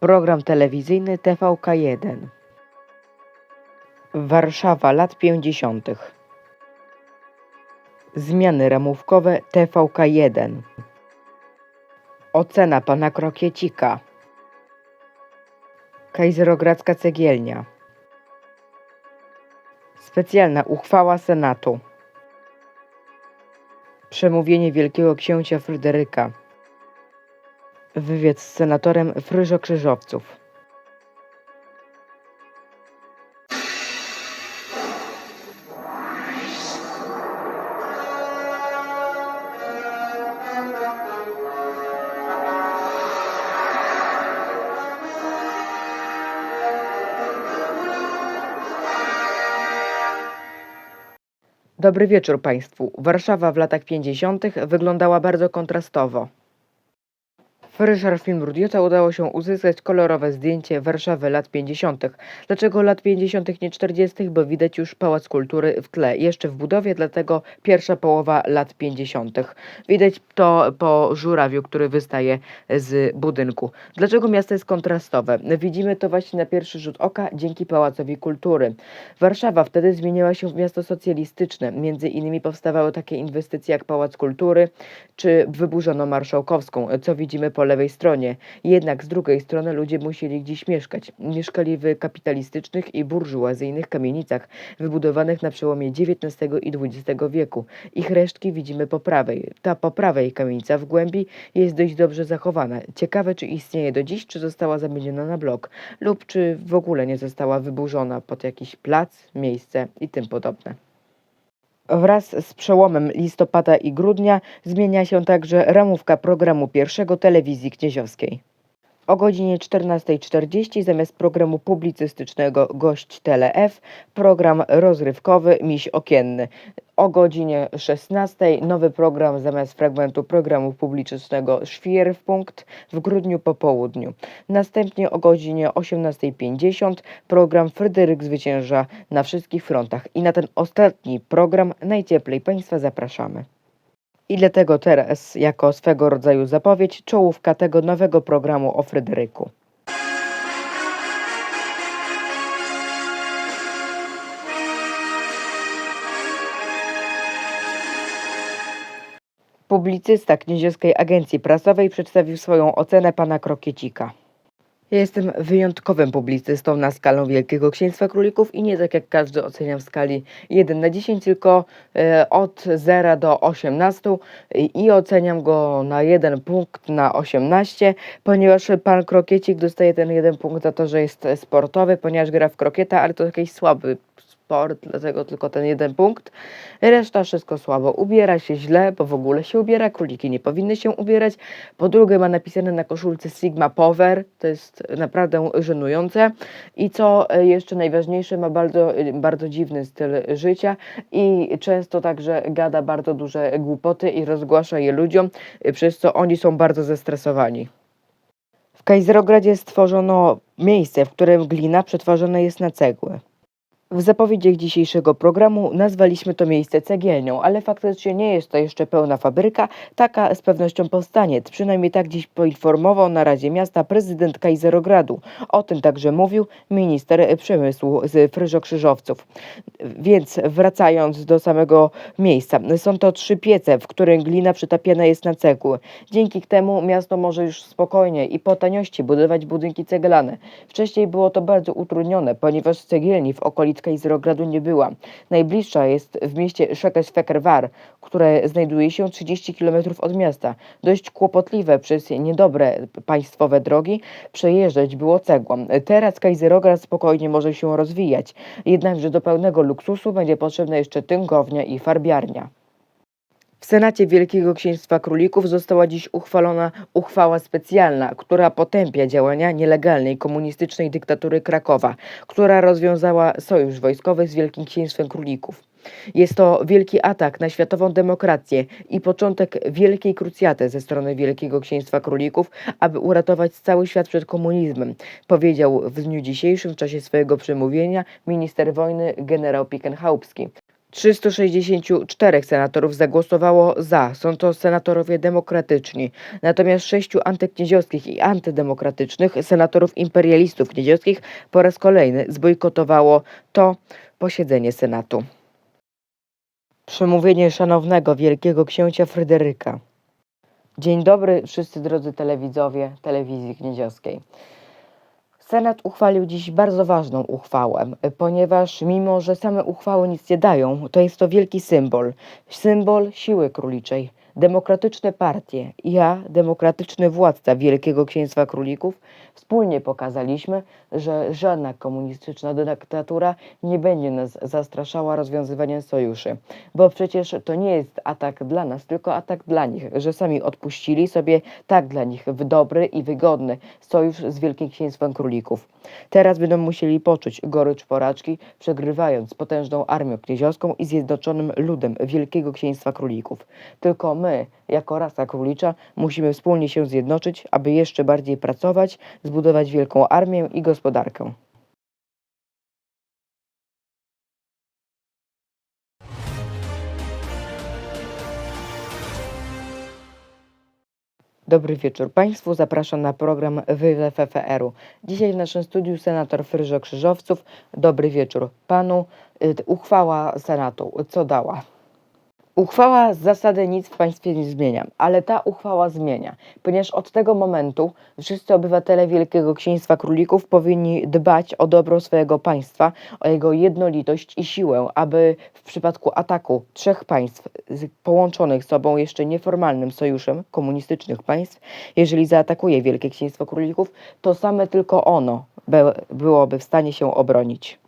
Program telewizyjny TVK1. Warszawa lat 50. Zmiany ramówkowe TVK1. Ocena pana Krokiecika. Kajzerogradzka cegielnia. Specjalna uchwała Senatu. Przemówienie Wielkiego Księcia Fryderyka. Wywiad z senatorem Fryżo Krzyżowców. Dobry wieczór Państwu. Warszawa w latach 50. wyglądała bardzo kontrastowo. W Ryszard Film Rudiota udało się uzyskać kolorowe zdjęcie Warszawy lat 50. Dlaczego lat 50. nie 40., bo widać już Pałac Kultury w tle, jeszcze w budowie, dlatego pierwsza połowa lat 50. Widać to po żurawiu, który wystaje z budynku. Dlaczego miasto jest kontrastowe? Widzimy to właśnie na pierwszy rzut oka dzięki Pałacowi Kultury. Warszawa wtedy zmieniała się w miasto socjalistyczne. Między innymi powstawały takie inwestycje jak Pałac Kultury, czy wyburzono Marszałkowską, co widzimy po lewej stronie. Jednak z drugiej strony ludzie musieli gdzieś mieszkać. Mieszkali w kapitalistycznych i burżuazyjnych kamienicach, wybudowanych na przełomie XIX i XX wieku. Ich resztki widzimy po prawej. Ta po prawej kamienica w głębi jest dość dobrze zachowana. Ciekawe, czy istnieje do dziś, czy została zamieniona na blok, lub czy w ogóle nie została wyburzona pod jakiś plac, miejsce i tym podobne. Wraz z przełomem listopada i grudnia zmienia się także ramówka programu pierwszego telewizji knieziowskiej. O godzinie 14.40 zamiast programu publicystycznego Gość Tele F program rozrywkowy Miś Okienny. O godzinie 16.00 nowy program zamiast fragmentu programu publicystycznego Świer w punkt w grudniu po południu. Następnie o godzinie 18.50 program Fryderyk zwycięża na wszystkich frontach. I na ten ostatni program najcieplej Państwa zapraszamy. I dlatego teraz, jako swego rodzaju zapowiedź, czołówka tego nowego programu o Fryderyku. Publicysta Knieziowskiej Agencji Prasowej przedstawił swoją ocenę pana Krokiecika. Ja jestem wyjątkowym publicystą na skalę Wielkiego Księstwa Królików i nie tak jak każdy oceniam w skali 1 na 10, tylko e, od 0 do 18 i, i oceniam go na 1 punkt na 18, ponieważ pan Krokiecik dostaje ten jeden punkt za to, że jest sportowy, ponieważ gra w krokieta, ale to jakiś słaby sport, dlatego tylko ten jeden punkt. Reszta wszystko słabo. Ubiera się źle, bo w ogóle się ubiera. Króliki nie powinny się ubierać. Po drugie ma napisane na koszulce Sigma Power. To jest naprawdę żenujące. I co e, jeszcze najważniejsze, ma bardzo, e, bardzo dziwny styl życia i często także gada bardzo duże głupoty i rozgłasza je ludziom, e, przez co oni są bardzo zestresowani. W Kajzerogradzie stworzono miejsce, w którym glina przetwarzana jest na cegły. W zapowiedziach dzisiejszego programu nazwaliśmy to miejsce cegielnią, ale faktycznie nie jest to jeszcze pełna fabryka. Taka z pewnością powstanie. Przynajmniej tak dziś poinformował na Radzie Miasta prezydent Kajzerogradu. O tym także mówił minister przemysłu z Fryżo-Krzyżowców. Więc wracając do samego miejsca, są to trzy piece, w których glina przytapiana jest na cegły. Dzięki temu miasto może już spokojnie i po taniości budować budynki ceglane. Wcześniej było to bardzo utrudnione, ponieważ cegielni w okolicy Kajzerogradu nie była. Najbliższa jest w mieście Szekes-Fekerwar, które znajduje się 30 km od miasta. Dość kłopotliwe przez niedobre państwowe drogi przejeżdżać było cegłą. Teraz Kajzerograd spokojnie może się rozwijać, jednakże do pełnego luksusu będzie potrzebna jeszcze tyngownia i farbiarnia. W Senacie Wielkiego Księstwa Królików została dziś uchwalona uchwała specjalna, która potępia działania nielegalnej komunistycznej dyktatury Krakowa, która rozwiązała sojusz wojskowy z Wielkim Księstwem Królików. Jest to wielki atak na światową demokrację i początek wielkiej krucjaty ze strony Wielkiego Księstwa Królików, aby uratować cały świat przed komunizmem, powiedział w dniu dzisiejszym w czasie swojego przemówienia minister wojny generał Pikenhaupski. 364 senatorów zagłosowało za. Są to senatorowie demokratyczni. Natomiast sześciu antyknieziowskich i antydemokratycznych senatorów imperialistów knieziowskich po raz kolejny zbojkotowało to posiedzenie Senatu. Przemówienie szanownego wielkiego księcia Fryderyka. Dzień dobry wszyscy drodzy telewidzowie telewizji kniedziowskiej. Senat uchwalił dziś bardzo ważną uchwałę, ponieważ mimo, że same uchwały nic nie dają, to jest to wielki symbol. Symbol siły króliczej. Demokratyczne partie, ja, demokratyczny władca Wielkiego Księstwa Królików, wspólnie pokazaliśmy, że żadna komunistyczna dyktatura nie będzie nas zastraszała rozwiązywaniem sojuszy. Bo przecież to nie jest atak dla nas, tylko atak dla nich, że sami odpuścili sobie tak dla nich w dobry i wygodny sojusz z Wielkim Księstwem Królików. Teraz będą musieli poczuć gorycz porażki, przegrywając potężną armią knieziowską i zjednoczonym ludem Wielkiego Księstwa Królików. Tylko my, jako rasa królicza, musimy wspólnie się zjednoczyć, aby jeszcze bardziej pracować, zbudować wielką armię i gospodarkę. Dobry wieczór Państwu. Zapraszam na program Wylew FFR-u. Dzisiaj w naszym studiu senator Fryżo Krzyżowców. Dobry wieczór Panu. Y, Uchwała Senatu. Co dała? Uchwała zasady nic w państwie nie zmienia, ale ta uchwała zmienia, ponieważ od tego momentu wszyscy obywatele Wielkiego Księstwa Królików powinni dbać o dobro swojego państwa, o jego jednolitość i siłę, aby w przypadku ataku trzech państw połączonych sobą jeszcze nieformalnym sojuszem komunistycznych państw, jeżeli zaatakuje Wielkie Księstwo Królików, to same tylko ono byłoby w stanie się obronić.